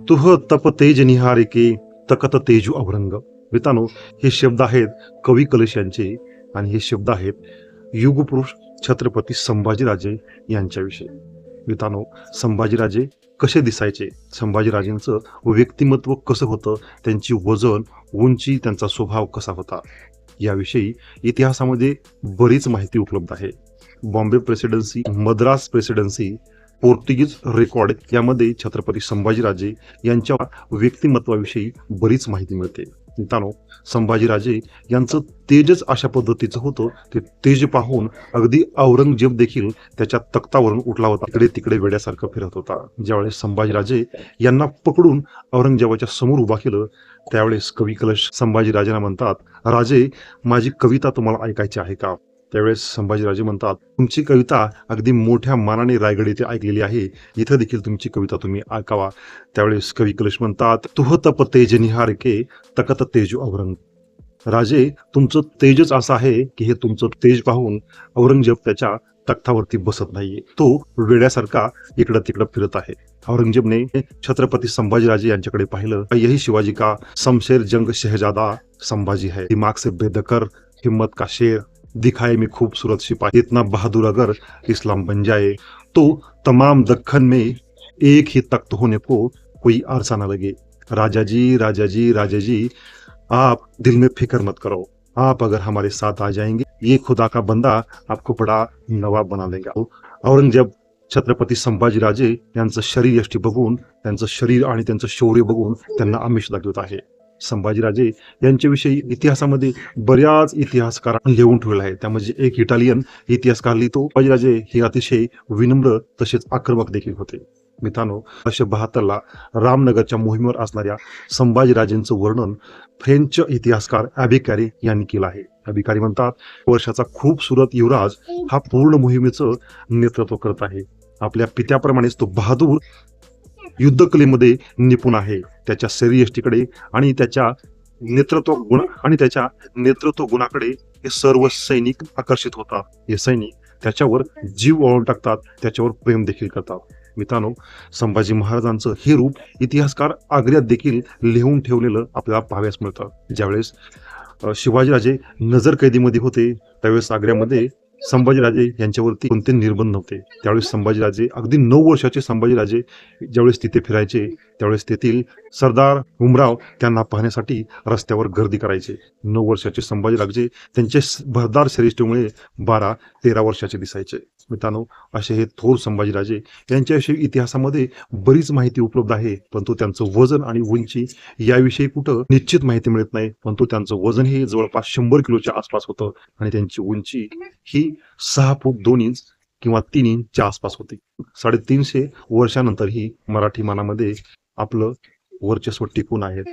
तुह तप तेज निहारिके तकत तेजू अभ्रंग मित्रांनो हे शब्द आहेत कवी कलश यांचे आणि हे शब्द आहेत युगपुरुष छत्रपती संभाजीराजे यांच्याविषयी. मित्रांनो संभाजीराजे कसे दिसायचे? संभाजीराजेंचं व्यक्तिमत्व कसं होतं? त्यांची वजन उंची त्यांचा स्वभाव कसा होता? याविषयी इतिहासामध्ये बरीच माहिती उपलब्ध आहे. बॉम्बे प्रेसिडेन्सी मद्रास प्रेसिडेन्सी पोर्तुगीज रेकॉर्ड यामध्ये छत्रपती संभाजीराजे यांच्या व्यक्तिमत्वाविषयी बरीच माहिती मिळते. मित्रांनो संभाजीराजे यांचं तेजच अशा पद्धतीचं होतं ते तेज पाहून अगदी औरंगजेब देखील त्याच्या तख्तावरून उठला होता. इकडे तिकडे वेड्यासारखं फिरत होता. ज्यावेळेस संभाजीराजे यांना पकडून औरंगजेबाच्या समोर उभा केलं त्यावेळेस कवी कलश संभाजीराजेंना म्हणतात राजे माझी कविता तुम्हाला ऐकायची आहे का? त्यावेळेस संभाजीराजे म्हणतात तुमची कविता अगदी मोठ्या मानाने रायगड येथे ऐकलेली आहे. इथं देखील तुमची कविता तुम्ही ऐकावा. त्यावेळेस कवी कलश म्हणतात तुह तप तेज निहारके तकत तेज औरंग राजे तुमचं तेजच असं आहे की हे तुमचं तेज पाहून औरंगजेब त्याच्या तख्तावरती बसत नाहीये. तो वेड्यासारखा इकडं तिकडं फिरत आहे. औरंगजेबने छत्रपती संभाजीराजे यांच्याकडे पाहिलं यही शिवाजी का समशेर जंग शहजादा संभाजी है. दिमाग से बेदकर हिम्मत का शेर दिखाए में खूबसूरत सिपाही इतना बहादुर अगर इस्लाम बन जाए तो तमाम दखन में एक ही तख्त होने को कोई आरसा न लगे। राजा जी राजा जी राजा जी, आप दिल में फ़िक्र मत करो। आप अगर हमारे साथ आ जाएँगे, ये खुदा का बंदा आपको बड़ा नवाब बना देगा औरंगज़ेब, छत्रपती संभाजीराजे यांचं शरीर यष्टी बघून त्यांचं शरीर आणि त्यांचं शौर्य बघून त्यांना आमिष दाखवत आहे। संभाजीराजे यांच्याविषयी इतिहासामध्ये बऱ्याच इतिहासकार लिहून ठेवला आहे त्यामध्ये एक इटालियन इतिहासकार लिहितो. संभाजीराजे हे अतिशय विनम्र तसेच आक्रमक देखील होते. मित्रांनो अशे बहात्तरला रामनगरच्या मोहिमेवर असणाऱ्या संभाजीराजेंचं वर्णन फ्रेंच इतिहासकार ॲबिकॅरी यांनी केलं आहे. अभिकारी म्हणतात वर्षाचा खूप सुरत युवराज हा पूर्ण मोहिमेचं नेतृत्व करत आहे. आपल्या पित्याप्रमाणेच तो बहादूर युद्धकलेमध्ये निपुण आहे. त्याच्या शरीरयष्टीकडे आणि त्याच्या नेतृत्व गुण आणि त्याच्या नेतृत्व गुणाकडे हे सर्व सैनिक आकर्षित होतात. हे सैनिक त्याच्यावर जीव ओळून टाकतात त्याच्यावर प्रेम देखील करतात. मित्रांनो संभाजी महाराजांचं हे रूप इतिहासकार आग्र्यात देखील लिहून ठेवलेलं आपल्याला पाहाव्यास मिळतं. ज्यावेळेस शिवाजीराजे नजर कैदीमध्ये होते त्यावेळेस आग्र्यामध्ये संभाजीराजे यांच्यावरती कोणते निर्बंध नव्हते. त्यावेळेस संभाजीराजे अगदी नऊ वर्षाचे संभाजीराजे ज्यावेळेस तिथे फिरायचे त्यावेळेस तेथील सरदार उमराव त्यांना पाहण्यासाठी रस्त्यावर गर्दी करायचे. नऊ वर्षाचे संभाजीराजे त्यांचे भरदार श्रेष्ठीमुळे बारा तेरा वर्षाचे दिसायचे. मित्रांनो असे हे थोर संभाजीराजे यांच्याविषयी इतिहासामध्ये बरीच माहिती उपलब्ध आहे परंतु त्यांचं वजन आणि उंची याविषयी कुठं निश्चित माहिती मिळत नाही परंतु त्यांचं वजन हे जवळपास शंभर किलोच्या आसपास होतं आणि त्यांची उंची ही सहा फूट दोन इंच किंवा तीन इंचच्या आसपास होती. साडेतीनशे वर्षानंतर ही मराठी मानामध्ये आपलं वर्चस्व टिकून आहेत.